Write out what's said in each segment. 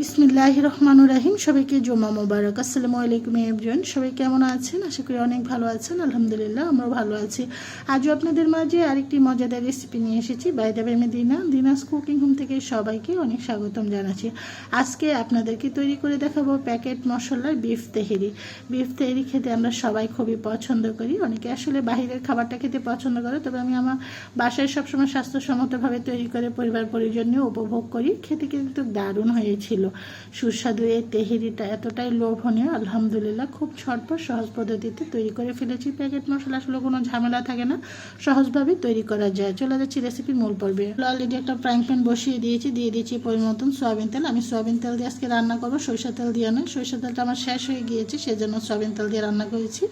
বিসমিল্লাহ রহমানুর রাহিম। সবাইকে জুমা মোবারক। আসসালামু আলাইকুম এভরিওয়ান সবাই কেমন আছেন? আশা করি অনেক ভালো আছেন। আলহামদুলিল্লাহ, আমরাও ভালো আছি। আজও আপনাদের মাঝে আরেকটি মজাদার রেসিপি নিয়ে এসেছি। বাইদা বেমে দিনা দিনাস কুকিং হোম থেকে সবাইকে অনেক স্বাগতম জানাচ্ছি। আজকে আপনাদেরকে তৈরি করে দেখাবো প্যাকেট মশলার বিফ তেহেরি। বিফ তেহেরি খেতে আমরা সবাই খুবই পছন্দ করি। অনেকে আসলে বাহিরের খাবারটা খেতে পছন্দ করে, তবে আমি আমার বাসায় সবসময় স্বাস্থ্যসম্মতভাবে তৈরি করে পরিবার পরিজন উপভোগ করি। খেতে কিন্তু দারুণ হয়েছিল। সুস্বাদু এই তেহেরিটা এতটাই লোভনীয়, আলহামদুলিল্লাহ খুব ঝটপট সহজ পদ্ধতিতে তৈরি করে ফেলেছি। প্যাকেট মশলা আসলে কোনো ঝামেলা থাকে না সহজভাবে তৈরি করা যায়। চলে যাচ্ছি রেসিপির মূল পর্বে। অলরেডি একটা ফ্রাইং প্যান বসিয়ে দিয়েছি, দিয়ে দিয়েছি পরিমতন সয়াবিন তেল। আমি সয়াবিন তেল দিয়ে আজকে রান্না করব সরিষা তেল দিয়ে নয়। সরিষা তেলটা আমার শেষ হয়ে গিয়েছে, সেজন্য সয়াবিন তেল দিয়ে রান্না করেছি।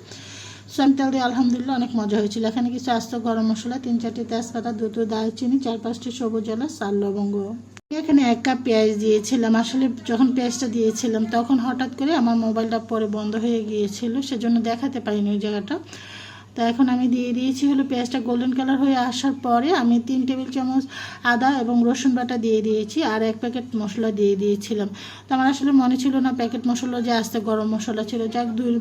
সয়াবিন তেল দিয়ে আলহামদুলিল্লাহ অনেক মজা হয়েছিল। এখানে কিছু আস্ত গরম মশলা, তিন চারটি তেজপাতা, দুটো দারচিনি, চার পাঁচটি সবুজ এলাচ, চার লবঙ্গ। এখানে এক কাপ পেঁয়াজ দিয়েছিলাম। আসলে যখন পেঁয়াজটা দিয়েছিলাম, তখন হঠাৎ করে আমার মোবাইলটা পরে বন্ধ হয়ে গিয়েছিল, সেজন্য দেখাতে পারিনি ওই জায়গাটা। তো এখন আমি দিয়ে দিয়েছি হলো পেঁয়াজটা গোল্ডেন কালার হয়ে আসার পরে আমি তিন টেবিল চামচ আদা এবং রসুন বাটা দিয়ে দিয়েছি আর এক প্যাকেট মশলা দিয়ে দিয়েছিলাম। তো আমার আসলে মনে ছিল না প্যাকেট মশলা যে আস্তে গরম মশলা ছিল। যাক, দুই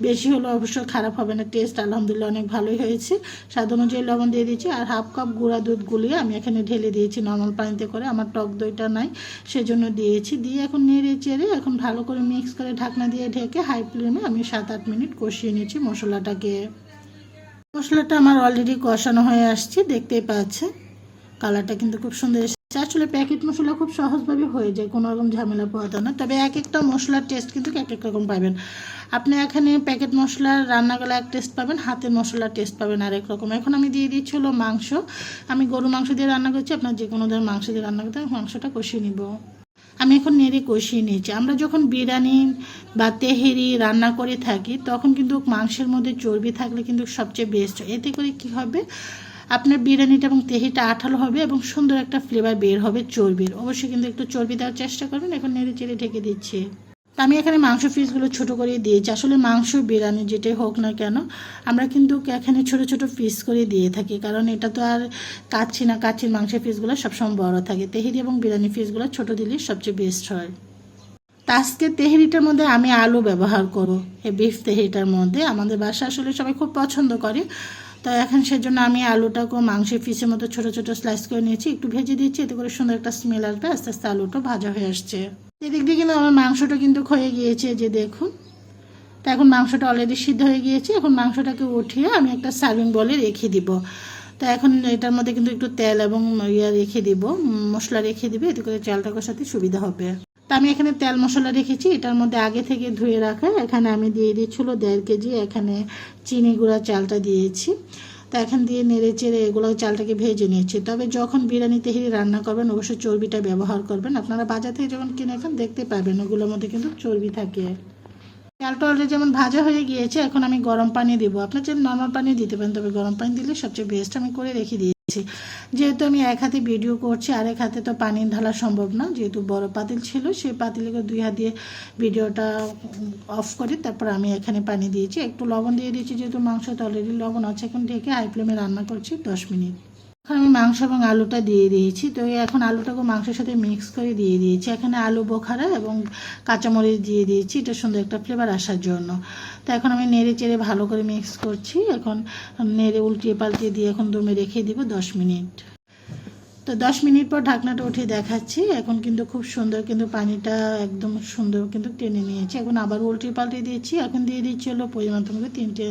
বেশ- হলো অবশ্য খারাপ হবে না। টেস্ট আলহামদুলিল্লাহ অনেক ভালোই হয়েছে। স্বাদ অনুযায়ী লবণ দিয়ে দিয়েছি আর হাফ কাপ গুঁড়া দুধ গুলিয়ে আমি এখানে ঢেলে দিয়েছি নর্মাল পানিতে করে। আমার টক দইটা নাই, সেজন্য দিয়েছি। দিয়ে এখন নেড়ে চেড়ে এখন ভালো করে মিক্স করে ঢাকনা দিয়ে ঢেকে হাই ফ্লেমে আমি সাত আট মিনিট কষিয়ে নিয়েছি মশলাটাকে। মশলাটা আমার অলরেডি কষানো হয়ে আসছে, দেখতেই পাচ্ছে কালারটা কিন্তু খুব সুন্দর এসেছে। আসলে প্যাকেট মশলা খুব সহজভাবে হয়ে যায়, কোনো রকম ঝামেলা পোহাতে না। তবে এক একটা মশলার টেস্ট কিন্তু এক এক রকম পাবেন। আপনি এখানে প্যাকেট মশলার রান্না গেলে এক টেস্ট পাবেন, হাতের মশলার টেস্ট পাবেন আরেক রকম। এখন আমি দিয়ে দিচ্ছি হলো মাংস। আমি গরু মাংস দিয়ে রান্না করছি, আপনার যে কোনো ধরনের মাংস দিয়ে রান্না করতে মাংসটা কষিয়ে নিব। আমি এখন নেড়ে কষিয়ে নিয়েছি। আমরা যখন বিরিয়ানি বা তেহেরি রান্না করে থাকি, তখন কিন্তু মাংসের মধ্যে চর্বি থাকলে কিন্তু সবচেয়ে বেস্ট এতে করে কি হবে? আপনার বিরিয়ানিটা এবং তেহিটা আঠালো হবে এবং সুন্দর একটা ফ্লেভার বের হবে চর্বির। অবশ্যই কিন্তু একটু চর্বি দেওয়ার চেষ্টা করবেন। এখন নেড়ে চেড়ে ঢেকে দিচ্ছি। আমি এখানে মাংস পিসগুলো ছোট করে দিয়েছি। আসলে মাংস, বিরিয়ানি যেটাই হোক না কেন, আমরা কিন্তু এখানে ছোট ছোট পিস করে দিয়ে থাকি। কারণ এটা তো আর কাচ্ছি না কাচ্ছির মাংসের পিসগুলো সবসময় বড় থাকে। তেহেরি এবং বিরিয়ানি পিসগুলো ছোট দিলেই সবচেয়ে বেস্ট হয়। তা আজকে তেহেরিটার মধ্যে আমি আলু ব্যবহার করব। এই বিফ তেহেরিটার মধ্যে। আমাদের বাসা আসলে সবাই খুব পছন্দ করে। তো এখন সেজন্য আমি আলুটাকে মাংসের পিসের মতো ছোট ছোট স্লাইস করে নিয়েছি। একটু ভেজে দিচ্ছি, এতে করে সুন্দর একটা স্মেল আসবে। আস্তে আস্তে আলুটা ভাজা হয়ে আসছে। এদিক দিয়ে কিন্তু আমার মাংসটা কিন্তু ক্ষয়ে গিয়েছে, যে দেখুন। তো এখন মাংসটা অলরেডি সিদ্ধ হয়ে গিয়েছে, এখন মাংসটাকে উঠিয়ে আমি একটা সার্ভিং বলে রেখে দিব। তো এখন এটার মধ্যে কিন্তু একটু তেল এবং ইয়া রেখে দিব মশলা রেখে দিবে, এতে করে চালটা কষাতে সুবিধা হবে। তা আমি এখানে তেল মশলা রেখেছি, এটার মধ্যে আগে থেকে ধুয়ে রাখা, এখানে আমি দিয়ে দিচ্ছিল দেড় কেজি এখানে চিনি গুঁড়া চালটা দিয়েছি। তো এখন দিয়ে নেড়ে চেড়ে এগুলো চালটাকে ভেজে নিয়েছি। তবে যখন বিরিয়ানি তেহারি রান্না করবেন, অবশ্যই চর্বিটা ব্যবহার করবেন। আপনারা বাজার থেকে যখন কিনে এখন দেখতে পাবেন ওগুলোর মধ্যে কিন্তু চর্বি থাকে। চালটা অলরেডি যেমন ভাজা হয়ে গিয়েছে, এখন আমি গরম পানি দেবো। আপনার যে নর্মাল পানি দিতে পারেন, তবে গরম পানি দিলে সবচেয়ে বেস্ট আমি করে রেখে দিয়েছি। যেহেতু আমি এক হাতে ভিডিও করছি আর এক হাতে তো পানি ঢালা সম্ভব না। যেহেতু বড় পাতিল ছিল, সেই পাতিলকে দুই হাত দিয়ে ভিডিওটা অফ করে তারপর আমি এখানে পানি দিয়েছি। একটু লবণ দিয়ে দিয়েছি, যেহেতু মাংসটা অলরেডি লবণ আছে, এখন ঢেকে হাই ফ্লেমে রান্না করছি দশ মিনিট। আমি মাংস এবং আলুটা দিয়ে দিয়েছি। তো এখন আলুটাকে মাংসের সাথে মিক্স করে দিয়ে দিয়েছি। এখানে আলু, বোখারা এবং কাঁচামরিচ দিয়ে দিয়েছি। এটা সুন্দর একটা ফ্লেভার আসার জন্য। তো এখন আমি নেড়ে চেড়ে ভালো করে মিক্স করছি। এখন নেড়ে উল্টিয়ে পাল্টিয়ে দিয়ে এখন দমে রেখে দিব দশ মিনিট। তো দশ মিনিট পর ঢাকনাটা উঠে দেখাচ্ছি। এখন কিন্তু খুব সুন্দর কিন্তু পানিটা একদম সুন্দর কিন্তু টেনে নিয়েছি। এখন আবার উল্টিয়ে পাল্টিয়ে দিয়েছি এখন দিয়ে দিচ্ছি হলো পরিমাণ তোমাকে তিনটে,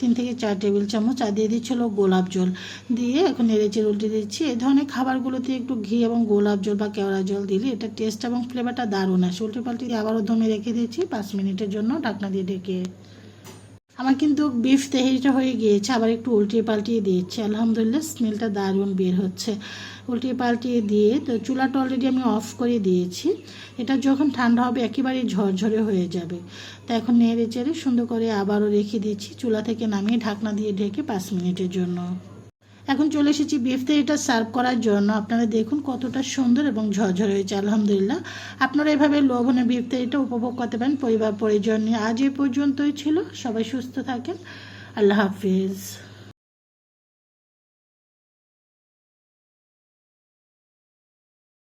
তিন থেকে চার টেবিল চামচ। আর দিয়ে দিচ্ছি হলো গোলাপ জল। দিয়ে এখন নেড়েচেড়ে উল্টে দিচ্ছি। এই ধরনের খাবারগুলোতে একটু ঘি এবং গোলাপ জল বা কেওড়া জল দিলে এটা টেস্ট এবং ফ্লেভারটা দারুণ আসে। উল্টে পাল্টে দিয়ে আবারও দমে রেখে দিয়েছি। পাঁচ মিনিটের জন্য ঢাকনা দিয়ে ঢেকে আমার কিন্তু বিফ তেহারিটা হয়ে গিয়েছে, আবার একটু উল্টিয়ে পাল্টিয়ে দিয়েছি। আলহামদুলিল্লাহ স্মেলটা দারুণ বের হচ্ছে। উল্টিয়ে পাল্টিয়ে দিয়ে তো চুলাটা অলরেডি আমি অফ করে দিয়েছি। এটা যখন ঠান্ডা হবে, একেবারে ঝরঝরে হয়ে যাবে। তো এখন নেড়ে চেড়ে সুন্দর করে আবারও রেখে দিয়েছি চুলা থেকে নামিয়ে ঢাকনা দিয়ে ঢেকে পাঁচ মিনিটের জন্য। এখন চলে এসেছি বিফতে এটা সার্ভ করার জন্য। আপনারা দেখুন কতটা সুন্দর এবং ঝরঝর হয়েছে, আলহামদুলিল্লাহ। আপনারা এভাবে লবণে বিফতে এটা উপভোগ করতে পারেন পরিবার পরিজন নিয়ে। আজ এই পর্যন্তই ছিল। সবাই সুস্থ থাকেন। আল্লাহ হাফিজ।